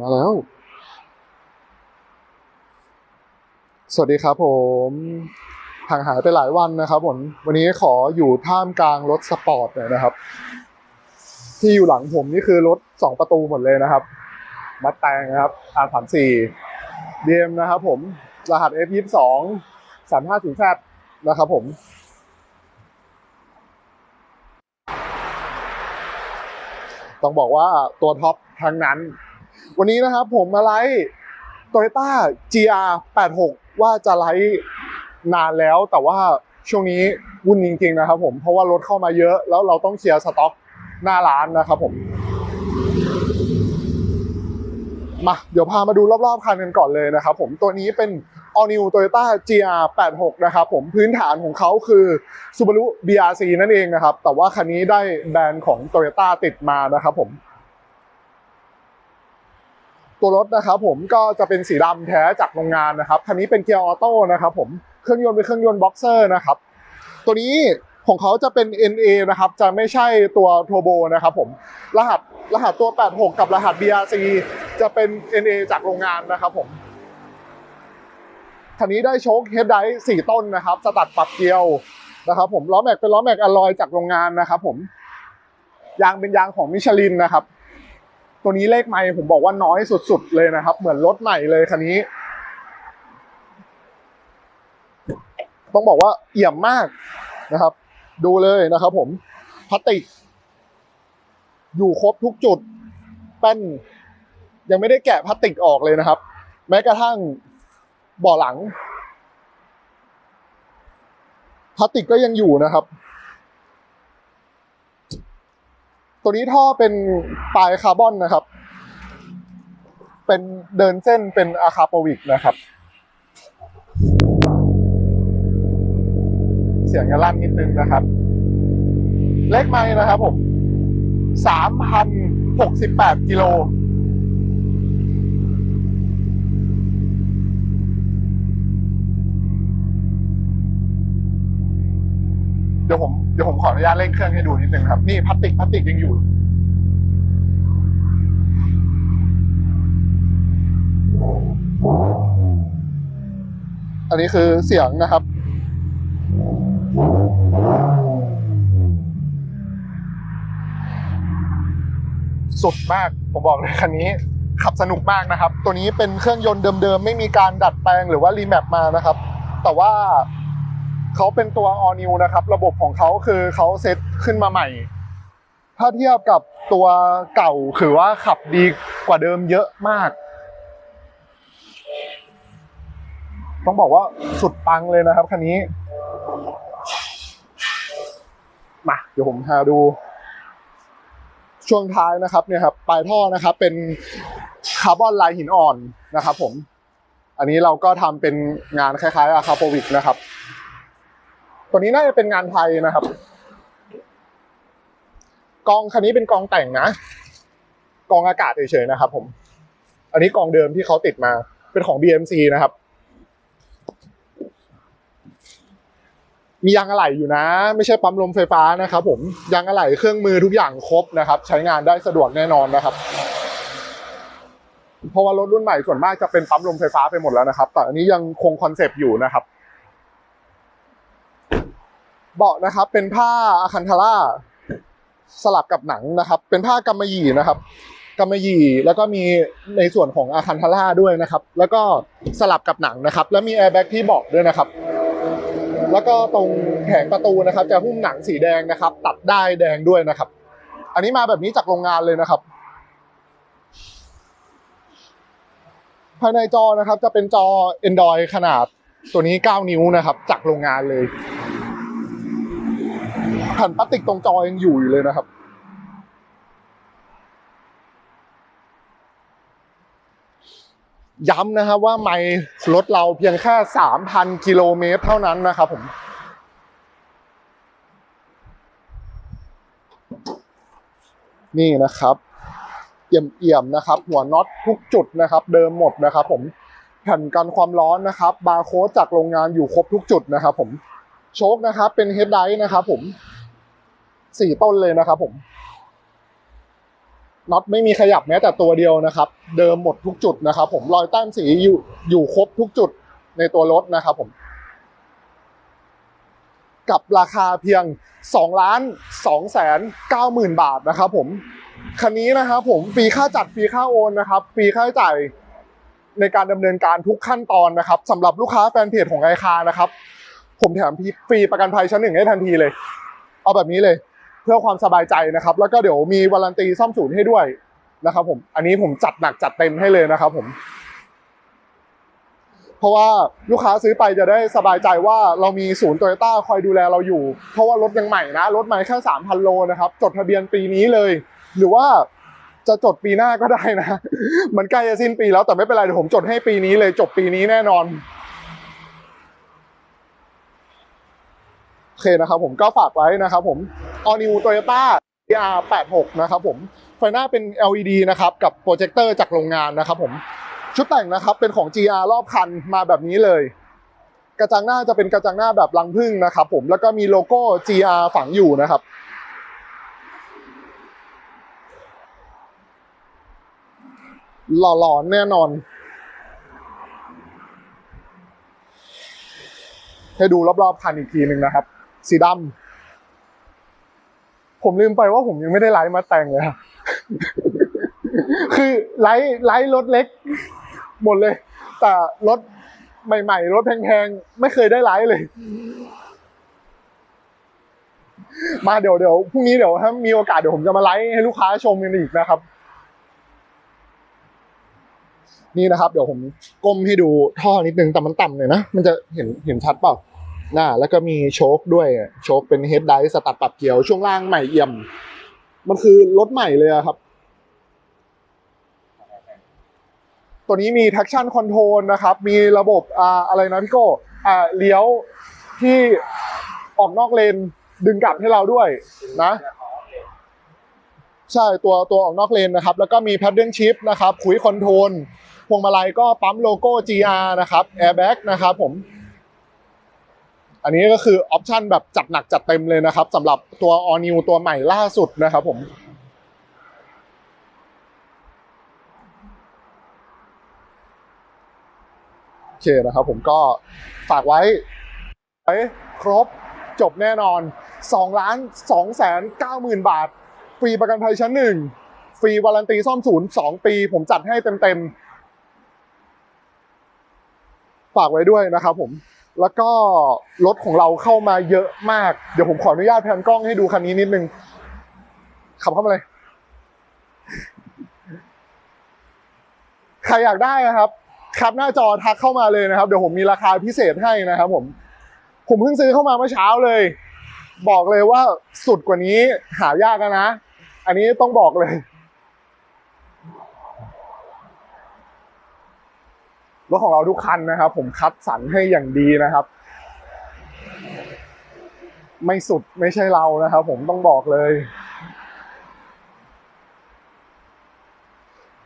มาแล้ว สวัสดีครับผมห่างหายไปหลายวันนะครับผมวันนี้ขออยู่ท่ามกลางรถสปอร์ตหน่อยนะครับ ที่อยู่หลังผมนี่คือรถสองประตูหมดเลยนะครับ มัดแตงนะครับ R 3 4 DM นะครับผม รหัส F 2 2 3 5 0 Z นะครับผมต้องบอกว่าตัวท็อปทั้งนั้น วันนี้นะครับผมมาไลฟ์ Toyota GR 86ว่าจะไลฟ์นานแล้ว แต่ว่าช่วงนี้วุ่นจริงๆนะครับผมเพราะว่ารถเข้ามาเยอะแล้วเราต้องเคลียร์สต็อกหน้าร้านนะครับผมมาเดี๋ยวพามาดูรอบๆคันกันก่อนเลยนะครับผมตัวนี้เป็น All New Toyota GR 86นะครับผมพื้นฐานของเขาคือ Subaru BRC นั่นเองนะครับ แต่ว่าคันนี้ได้แบรนด์ของ Toyota ติดมานะครับผม ตัวรถนะครับผมก็จะเป็นสีดำแท้จากโรงงานนะครับคันนี้เป็นเกียร์ออโต้นะครับผมเครื่องยนต์เป็นเครื่องยนต์บ็อกเซอร์นะครับตัวนี้ของเขาจะเป็น NA นะครับ จะไม่ใช่ตัวโทโบนะครับผม รหัสรหัสตัว 86 กับรหัส BRC จะเป็น NA จากโรงงานนะครับผมคันนี้ได้โชคเฮดไดสี่ต้นนะครับ สตัดปรับเกลียวนะครับผม ล้อแม็กเป็นล้อแม็กอลลอยจากโรงงานนะครับผม ยางเป็นยางของมิชลินนะครับ ตัวนี้เลขไม่ผมบอกว่าน้อยสุดๆเลยนะครับ เหมือนรถใหม่เลยคันนี้ ต้องบอกว่าเอี่ยมมากนะครับ ดูเลยนะครับ ผมพลาสติก อยู่ครบทุกจุดแป้น ยังไม่ได้แกะพลาสติกออกเลยนะครับ แม้กระทั่งเบาะหลังพลาสติกก็ยังอยู่นะครับ ตัวนี้ท่อเป็นปลายคาร์บอนนะครับ เป็นเดินเส้นเป็นอะคาโปวิกนะครับ เสียงจะลั่นนิดนึงนะครับ เลขไม้นะครับผมสามพันหกสิบแปดกิโล เดี๋ยวผมเดี๋ยวผมขออนุญาตเร่งเครื่องให้ดูนิดนึงครับ นี่พลาสติกพลาสติกยังอยู่ อันนี้คือเสียงนะครับ สุดมาก ผมบอกเลยคันนี้ขับสนุกมากนะครับ ตัวนี้เป็นเครื่องยนต์เดิมๆ ไม่มีการดัดแปลงหรือว่ารีแมปมานะครับ แต่ว่า เขาเป็นตัว all new นะครับ ระบบของเขาคือเขาเซตขึ้นมาใหม่ ถ้าเทียบกับตัวเก่าคือว่าขับดีกว่าเดิมเยอะมาก ต้องบอกว่าสุดปังเลยนะครับคันนี้ มาเดี๋ยวผมพาดู ช่วงท้ายนะครับเนี่ยครับปลายท่อนะครับ เป็นคาร์บอนลายหินอ่อนนะครับ ผม อันนี้เราก็ทำเป็นงานคล้ายๆอะคาโปวิกนะครับ ตัวนี้น่าจะเป็นงานไทยนะครับ กองคันนี้เป็นกองแต่งนะ กองอากาศเฉยๆนะครับ ผม อันนี้กองเดิมที่เขาติดมา เป็นของ BMC นะครับ มียางอะไหล่อยู่นะ ไม่ใช่ปั๊มลมไฟฟ้านะครับ ผม ยางอะไหล่เครื่องมือทุกอย่างครบนะครับ ใช้งานได้สะดวกแน่นอนนะครับเพราะว่ารถรุ่นใหม่ส่วนมากจะเป็นปั๊มลมไฟฟ้าไปหมดแล้วนะครับ แต่อันนี้ยังคงคอนเซปต์อยู่นะครับ เบาะนะครับเป็นผ้าอะคันทาร่าสลับกับหนังนะครับ เป็นผ้ากำมะหยี่นะครับกำมะหยี่แล้วก็มีในส่วนของอาคันทาร่าด้วยนะครับ แล้วก็สลับกับหนังนะครับ แล้วมีแอร์แบ็กที่เบาะด้วยนะครับแล้วก็ตรงแผงประตูนะครับ จะหุ้มหนังสีแดงนะครับ ตัดได้แดงด้วยนะครับ อันนี้มาแบบนี้จากโรงงานเลยนะครับ ภายในจอนะครับจะเป็นจอ Android ขนาดตัวนี้ 9 นิ้วนะครับ จากโรงงานเลย ผ่นพลาสติกตรงจอยังอยู่อยู่เลยนะครับ ย้ำนะครับว่าไมล์รถเราเพียงแค่ 3,000 กิโลเมตรเท่านั้นนะครับผมนี่นะครับเอี่ยมๆนะครับ หัวน็อตทุกจุดนะครับ เดิมหมดนะครับ ผมแผ่นกันความร้อนนะครับ บาร์โค้ดจากโรงงานอยู่ครบทุกจุดนะครับ ผมโชคนะครับ เป็นเฮดไดนะครับ ผม สี่ต้นเลยนะครับผมน็อตไม่มีขยับแม้แต่ตัวเดียวนะครับ เดิมหมดทุกจุดนะครับ ผมรอยแต้มสีอยู่อยู่ครบทุกจุดในตัวรถนะครับผม กับราคาเพียง2ล้าน2แสน9หมื่นบาทนะครับ ผมคันนี้นะครับผมฟรีค่าจัดฟรีค่าโอนนะครับฟรีค่าใช้จ่ายในการดำเนินการทุกขั้นตอนนะครับสำหรับลูกค้าแฟนเพจของไอคานะครับ ผมแถมฟรีประกันภัยชั้นหนึ่งให้ทันทีเลย เอาแบบนี้เลย เพื่อความสบายใจนะครับ แล้วก็เดี๋ยวมีวารันตีซ่อมศูนย์ให้ด้วยนะครับ ผม อันนี้ผมจัดหนักจัดเต็มให้เลยนะครับ ผม เพราะว่าลูกค้าซื้อไปจะได้สบายใจว่าเรามีศูนย์โตโยต้าคอยดูแลเราอยู่ เพราะว่ารถยังใหม่นะรถใหม่แค่สามพันโลนะครับ จดทะเบียนปีนี้เลย หรือว่าจะจดปีหน้าก็ได้นะ มันใกล้จะสิ้นปีแล้วแต่ไม่เป็นไรเดี๋ยวผมจดให้ปีนี้เลยจบปีนี้แน่นอนโอเคนะครับผมก็ฝากไว้นะครับผม All New Toyota CR86 นะครับผม ไฟหน้าเป็น LED นะครับ กับโปรเจคเตอร์จากโรงงานนะครับผม ชุดแต่งนะครับเป็นของ GR รอบคันมาแบบนี้เลย กระจังหน้าจะเป็นกระจังหน้าแบบรังผึ้งนะครับผม แล้วก็มีโลโก้ GR ฝังอยู่นะครับหล่อๆแน่นอน ให้ดูรอบๆคันอีกทีหนึ่งนะครับ สีดำ ผมลืมไปว่าผมยังไม่ได้ไลฟ์มาแต่งเลยครับคือไลฟ์ไลฟ์รถเล็ก หมดเลย แต่รถใหม่ๆรถแพงๆไม่เคยได้ไลฟ์เลย มาเดี๋ยวเดี๋ยวพรุ่งนี้เดี๋ยวถ้ามีโอกาสเดี๋ยวผมจะมาไลฟ์ให้ลูกค้าชมกันอีกนะครับ นี่นะครับ เดี๋ยวผมก้มให้ดูท่อนิดนึงแต่มันต่ำหน่อยนะมันจะเห็นเห็นชัดเปล่า น้าแล้วก็มีโชคด้วยโชคเป็นเฮดไดสตัดปรับเกียวช่วงล่างใหม่เอี่ยม มันคือรถใหม่เลยอะครับ ตัวนี้มี traction control นะครับ มีระบบอ่าอะไรนะพี่โก้อ่าเลี้ยวที่ออกนอกเลนดึงกลับให้เราด้วยนะใช่ตัวตัวออกนอกเลนนะครับ แล้วก็มี paddle shift นะครับคุยคอนโทรลพวงมาลัยก็ปั๊มโลโก้ GR นะครับ airbag นะครับผม อันนี้ก็คือออปชันแบบจัดหนักจัดเต็มเลยนะครับสำหรับตัว all new ตัวใหม่ล่าสุดนะครับผมโอเคนะครับผมก็ฝากไว้ไว้ครบจบแน่นอน2ล้าน2แสน9หมื่นบาท ฟรีประกันภัยชั้นหนึ่งฟรีวารันตีซ่อมศูนย์สองปี ผมจัดให้เต็มๆ ฝากไว้ด้วยนะครับผม แล้วก็รถของเราเข้ามาเยอะมาก เดี๋ยวผมขออนุญาตแพนกล้องให้ดูคันนี้นิดนึง ขับเข้ามาเลย ใครอยากได้นะครับ ครับหน้าจอทักเข้ามาเลยนะครับ เดี๋ยวผมมีราคาพิเศษให้นะครับ ผม ผมเพิ่งซื้อเข้ามาเมื่อเช้าเลย บอกเลยว่าสุดกว่านี้หายากนะ อันนี้ต้องบอกเลย รถของเราทุกคันนะครับ ผมคัดสรรให้อย่างดีนะครับ ไม่สุดไม่ใช่เรานะครับ ผมต้องบอกเลย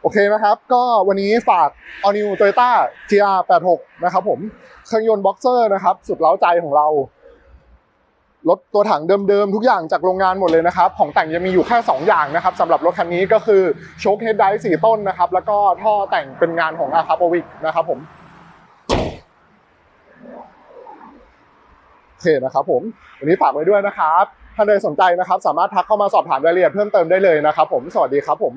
โอเคนะครับ ก็วันนี้ฝาก All New Toyota GR86 นะครับผมเครื่องยนต์บ็อกเซอร์นะครับ สุดเล้าใจของเรา รถตัวถังเดิมๆ ทุกอย่างจากโรงงานหมดเลยนะครับ ของแต่งยังมีอยู่แค่ 2 อย่างนะครับสำหรับรถคันนี้ก็คือโชคเฮดไดสี่ต้นนะครับ แล้วก็ท่อแต่งเป็นงานของอาคาโปวิกนะครับผมโอเคนะครับผมวันนี้ฝากไว้ด้วยนะครับ ท่านใดสนใจนะครับ สามารถทักเข้ามาสอบถามรายละเอียดเพิ่มเติมได้เลยนะครับผมสวัสดีครับผม